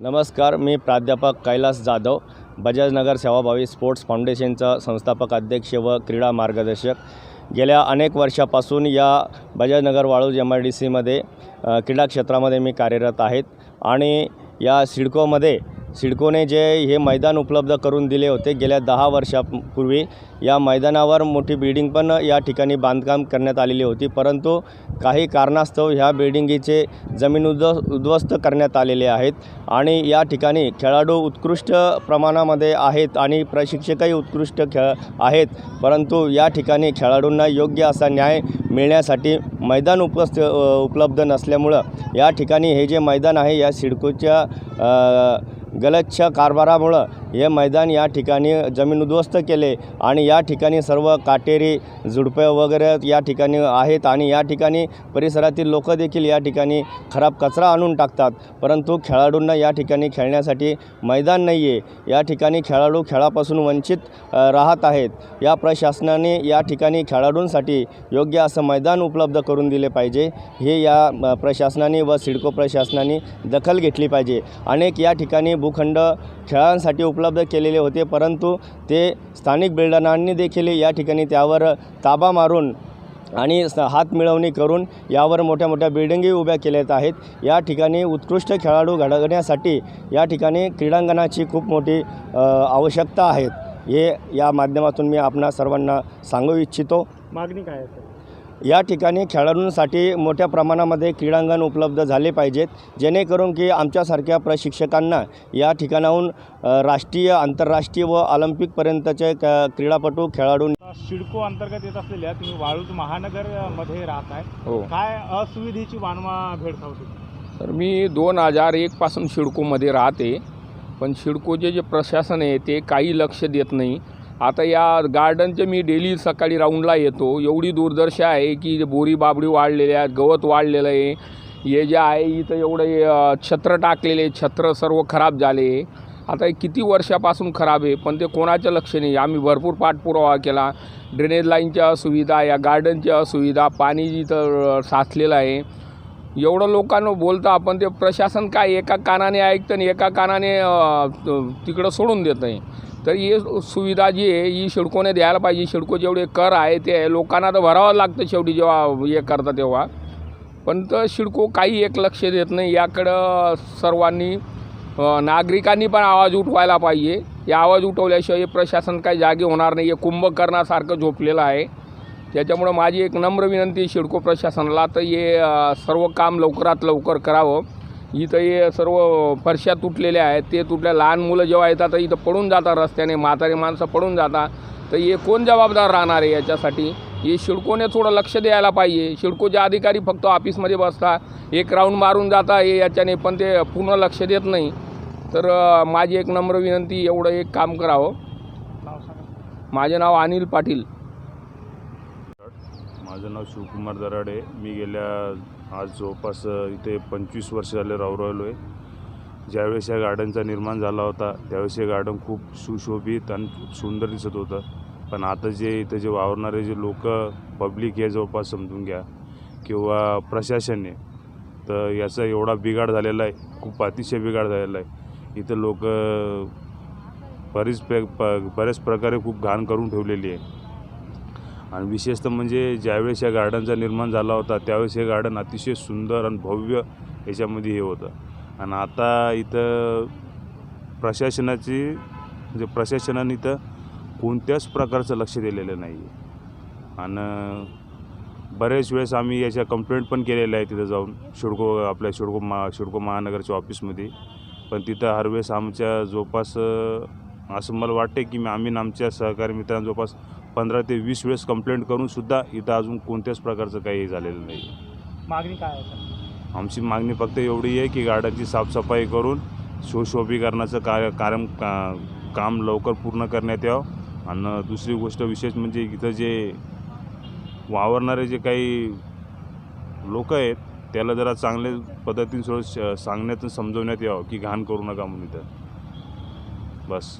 नमस्कार मी प्राध्यापक कैलास जाधव बजाजनगर सेवाभावी स्पोर्ट्स फाउंडेशनचा संस्थापक अध्यक्ष व क्रीडा मार्गदर्शक. गेल्या अनेक वर्षापासून या Bajajnagar Waluj M I D सीमध्ये क्रीडा क्षेत्रामध्ये मी कार्यरत आहेत आणि या सिडकोमध्ये सिडकोने जे हे मैदान उपलब्ध करून दिले होते गेल्या दहा वर्षापूर्वी. या मैदानावर मोठी बिल्डिंग पण या ठिकाणी बांधकाम करण्यात आलेली होती. परंतु काही कारणास्तव ह्या बिल्डिंगीचे जमीन उद्व उद्ध्वस्त करण्यात आलेले आहेत आणि या ठिकाणी खेळाडू उत्कृष्ट प्रमाणामध्ये आहेत आणि प्रशिक्षकही उत्कृष्ट खेळ आहेत. परंतु या ठिकाणी खेळाडूंना योग्य असा न्याय मिळण्यासाठी मैदान उपस्थ उपलब्ध नसल्यामुळं या ठिकाणी हे जे मैदान आहे या सिडकोच्या गलतच्या कारभारामुळं हे मैदान या ठिकाणी जमीन उद्ध्वस्त केले आणि या ठिकाणी सर्व काटेरी झुडपे वगैरे या ठिकाणी आहेत आणि या ठिकाणी परिसरातील लोक देखील या ठिकाणी खराब कचरा आणून टाकतात. परंतु खेळाडूंना या ठिकाणी खेळण्यासाठी मैदान नाही आहे या ठिकाणी खेळाडू खेळापासून वंचित राहत आहेत. या प्रशासनाने या ठिकाणी खेळाडूंसाठी योग्य असं मैदान उपलब्ध करून दिले पाहिजे. हे या प्रशासनाने व सिडको प्रशासनाने दखल घेतली पाहिजे. अनेक या ठिकाणी भूखंड खेळांसाठी उपलब्ध केलेले होते परंतु ते स्थानिक बिल्डरांनी देखील या ठिकाणी त्यावर ताबा मारून आणि हात मिळवणी करून यावर मोठ्या मोठ्या बिल्डिंगी उभ्या केल्यात आहेत. या ठिकाणी उत्कृष्ट खेळाडू घडवण्यासाठी या ठिकाणी क्रीडांगणाची खूप मोठी आवश्यकता आहे. हे या माध्यमातून मी आपणा सर्वांना सांगू इच्छितो. मागणी काय आहे या ठिकाणी खेळाडूंसाठी मोठ्या प्रमाणामध्ये क्रीडांगण उपलब्ध झाले पाहिजेत जेणेकरून की आमच्यासारख्या प्रशिक्षकांना या ठिकाणाहून राष्ट्रीय आंतरराष्ट्रीय व ऑलिम्पिकपर्यंतचे क क्रीडापटू खेळाडू सिडको अंतर्गत येत असलेल्या तुम्ही वाळूज महानगरमध्ये राहत आहे हो. काय असुविधेची वानवा भेडसावते तर मी दोन हजार एकपासून शिडकोमध्ये राहते पण शिडकोचे जे प्रशासन आहे ते काही लक्ष देत नाही. आता या गार्डनचे मी डेली सकाळी राऊंडला येतो. एवढी दूरदर्शा आहे की बोरी बाबडी वाढलेल्या आहेत गवत वाढलेलं आहे. हे जे आहे इथं एवढं छत्र टाकलेले छत्र सर्व खराब झाले आता हे किती वर्षापासून खराब आहे पण ते कोणाच्या लक्ष नाही. आम्ही भरपूर पाठपुरावा केला. ड्रेनेज लाईनच्या सुविधा या गार्डनच्या सुविधा पाणी जिथं साचलेलं आहे. एवढं लोकांना बोलतं आपण ते प्रशासन काय एका कानाने ऐकतं आणि एका कानाने तिकडं सोडून देत नाही. तर ही सुविधा जी आहे ही शिडकोने द्यायला पाहिजे. शिडको जेवढे कर आहे ते लोकांना तर भरावं लागतं शेवटी जेव्हा हे करतं तेव्हा. पण तर शिडको काही एक लक्ष देत नाही. याकडं सर्वांनी नागरिकांनी पण आवाज उठवायला पाहिजे. हे आवाज उठवल्याशिवाय हे प्रशासन काही जागे होणार नाही. हे कुंभकर्णासारखं झोपलेलं आहे. त्याच्यामुळं माझी एक नम्र विनंती शिडको प्रशासनाला. तर हे सर्व काम लवकरात लवकर करावं. इथं हे सर्व फरशा तुटलेल्या आहेत. ते तुटल्या लहान मुलं जेव्हा येतात तर इथं पडून जातात रस्त्याने. म्हातारी माणसं पडून जातात. तर हे कोण जबाबदार राहणार आहे याच्यासाठी? हे शिडकोने थोडं लक्ष द्यायला पाहिजे. शिडकोचे अधिकारी फक्त ऑफिसमध्ये बसता एक राऊंड मारून जाता हे याच्याने पण ते पूर्ण लक्ष देत नाही. तर माझी एक नम्र विनंती एवढं एक काम करावं. माझे नाव अनिल पाटील. माझं नाव शिवकुमार दराडे. मी गेल्या आज जवळपास इथे पंचवीस वर्ष झाले राहू राहिलो आहे. ज्यावेळेस या गार्डनचा निर्माण झाला होता त्यावेळेस हे गार्डन खूप सुशोभित आणि खूप सुंदर दिसत होतं. पण आता जे इथं जे वावरणारे जे लोक पब्लिक हे जवळपास समजून घ्या किंवा प्रशासन आहे तर याचा एवढा बिघाड झालेला आहे खूप अतिशय बिघाड झालेला आहे. इथं लोक बरीच पे प बऱ्याच प्रकारे खूप घाण करून ठेवलेली आहे. आणि विशेषतः म्हणजे ज्यावेळेस या गार्डनचा निर्माण झाला होता त्यावेळेस हे गार्डन अतिशय सुंदर आणि भव्य याच्यामध्ये हे होतं. आणि आता इथं प्रशासनाची म्हणजे प्रशासनाने इथं कोणत्याच प्रकारचं लक्ष दिलेलं नाही आहे आणि बऱ्याच वेळेस आम्ही याच्या कंप्लेंट पण केलेल्या आहे तिथं जाऊन शिडको आपल्या शिडको मा शिडको महानगरच्या ऑफिसमध्ये पण तिथं हरवेळेस आमच्या जवळपास असं मला वाटते की आम्ही आमच्या सहकारी मित्रांजवळपास पंधरा ते वीस वेळेस कंप्लेंट करूनसुद्धा इथं अजून कोणत्याच प्रकारचं काही झालेलं नाही. मागणी काय आहे सर? आमची मागणी फक्त एवढी आहे की गार्डनची साफसफाई करून सुशोभीकरणाचं कार्य कार्यम का काम लवकर पूर्ण करण्यात यावं. आणि दुसरी गोष्ट विशेष म्हणजे इथं जे वावरणारे जे काही लोक आहेत त्याला जरा चांगल्या पद्धतीने थोडं श- सांगण्यात आणि समजवण्यात यावं की घाण करू नका म्हणून इथं. बस.